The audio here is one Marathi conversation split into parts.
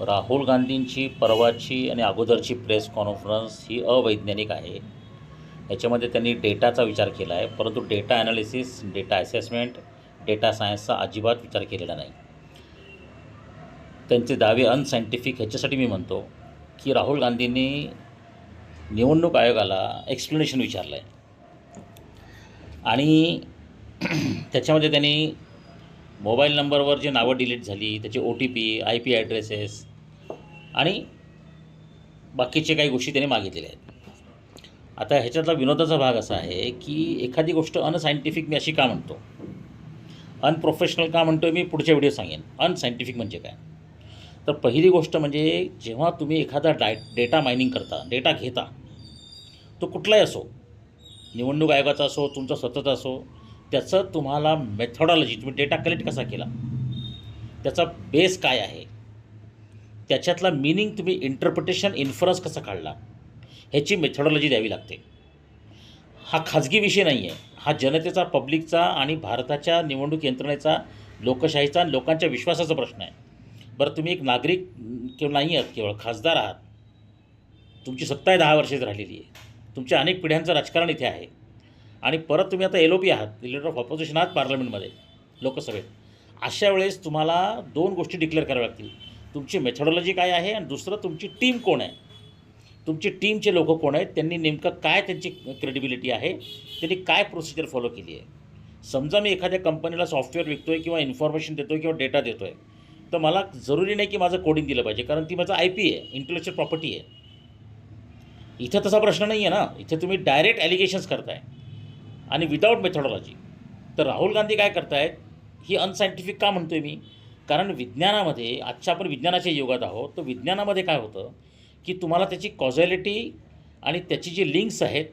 राहुल गांधींची परवाची आणि अगोदरची प्रेस कॉन्फरन्स ही अवैज्ञानिक आहे. याच्यामध्ये त्यांनी डेटाचा विचार केला आहे परंतु data analysis data assessment data सायन्सचा अजिबात विचार केलेला नाही. त्यांचे दावे अनसायंटिफिक ह्याच्यासाठी मी म्हणतो की राहुल गांधींनी निवडणूक आयोगाला एक्सप्लेनेशन विचारलं आहे आणि त्याच्यामध्ये त्यांनी मोबाईल नंबरवर जे नावं डिलीट झाली त्याचे O T P I P addresses आणि बाकीचे काही गोष्टी त्याने मागितलेल्या आहेत. आता ह्याच्यातला विनोदाचा भाग असा आहे की एखादी गोष्ट अनसायंटिफिक मी अशी का म्हणतो? अनप्रोफेशनल का म्हणतो मी पुढच्या व्हिडिओ सांगेन. अनसायंटिफिक म्हणजे काय? तर पहिली गोष्ट म्हणजे जेव्हा तुम्ही एखादा डाय डेटा मायनिंग करता डेटा घेता तो कुठलाही असो निवडणूक आयोगाचा असो तुमचा स्वतःचा असो त्याचं तुम्हाला मेथॉडॉलॉजी तुम्ही डेटा कलेक्ट कसा केला? त्याचा बेस काय आहे? त्याच्यातला मिनिंग तुम्ही इंटरप्रिटेशन इन्फरन्स कसा काढला? ह्याची मेथॉडॉलॉजी द्यावी लागते. हा खाजगी विषय नाही आहे हा जनतेचा पब्लिकचा आणि भारताच्या निवडणूक यंत्रणेचा लोकशाहीचा आणि लोकांच्या विश्वासाचा प्रश्न आहे. बरं तुम्ही एक नागरिक किंवा नाही आहात केवळ खासदार आहात. तुमची सत्ता आहे दहा वर्षाची राहिलेली आहे. तुमच्या अनेक पिढ्यांचं राजकारण इथे आहे. आणि परत तुम्ही आता एल ओ पी आहात लिडर ऑफ ऑपोजिशन आहात पार्लमेंटमध्ये लोकसभेत. अशा वेळेस तुम्हाला दोन गोष्टी डिक्लेअर कराव्या लागतील. तुमची मेथॉडॉलॉजी काय आहे आणि दुसरं तुमची टीम कोण आहे? तुमची टीमचे लोक कोण आहेत? त्यांनी नेमकं काय त्यांची क्रेडिबिलिटी आहे? त्यांनी काय प्रोसिजर फॉलो केली आहे? समजा मी एखाद्या कंपनीला सॉफ्टवेअर विकतो आहे किंवा इन्फॉर्मेशन देतो आहे किंवा डेटा देतो आहे तर मला जरुरी नाही की माझं कोडिंग दिलं पाहिजे कारण ती माझं आय पी आहे इंटेलेक्च्युअल प्रॉपर्टी आहे. इथं तसा प्रश्न नाही आहे ना? इथे तुम्ही डायरेक्ट ॲलिगेशन्स करताय. आणि विदाऊट मेथॉडॉलॉजी तर राहुल गांधी काय करतायत? ही अनसायंटिफिक का म्हणतो आहे मी? कारण विज्ञानामध्ये आजच्या आपण विज्ञानाच्या युगात आहोत तर विज्ञानामध्ये काय होतं? की तुम्हाला त्याची कॉझॅलिटी आणि त्याची जी लिंक्स आहेत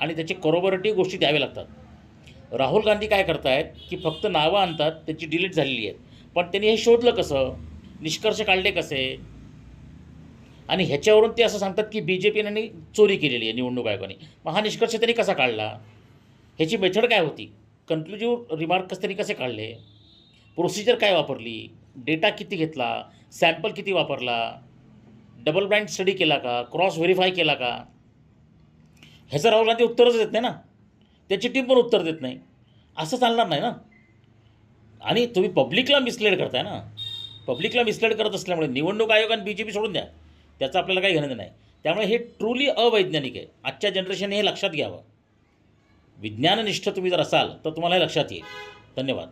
आणि त्याचे करोबरेटिव्ह गोष्टी द्याव्या लागतात. राहुल गांधी काय करतायत? की फक्त नावं आणतात त्याची डिलीट झालेली आहेत. पण त्यांनी हे शोधलं कसं? निष्कर्ष काढले कसे? आणि ह्याच्यावरून ते असं सांगतात की बी जे पीने चोरी केलेली आहे निवडणूक आयोगाने. मग हा निष्कर्ष त्यांनी कसा काढला? ह्याची मेथड काय होती? कन्क्लुजिव्ह रिमार्क्स त्यांनी कसे काढले? प्रोसिजर काय वापरली? डेटा किती घेतला? सॅम्पल किती वापरला? डबल ब्लाइंड स्टडी केला का? क्रॉस व्हेरीफाय केला का? ह्याचं राहुल गांधी उत्तरच देत नाही ना? त्याची टीम पण उत्तर देत नाही. असं चालणार नाही ना? आणि तुम्ही पब्लिकला मिसलेड करताय ना? पब्लिकला मिसलेड करत असल्यामुळे निवडणूक आयोग आणि बी जे पी सोडून द्या. त्याचं आपल्याला काही घेणं नाही. त्यामुळे हे ट्रुली अवैज्ञानिक आहे. आजच्या जनरेशनने हे लक्षात घ्यावं. विज्ञाननिष्ठ तुम्ही जर असाल तर तुम्हाला हे लक्षात येईल. धन्यवाद.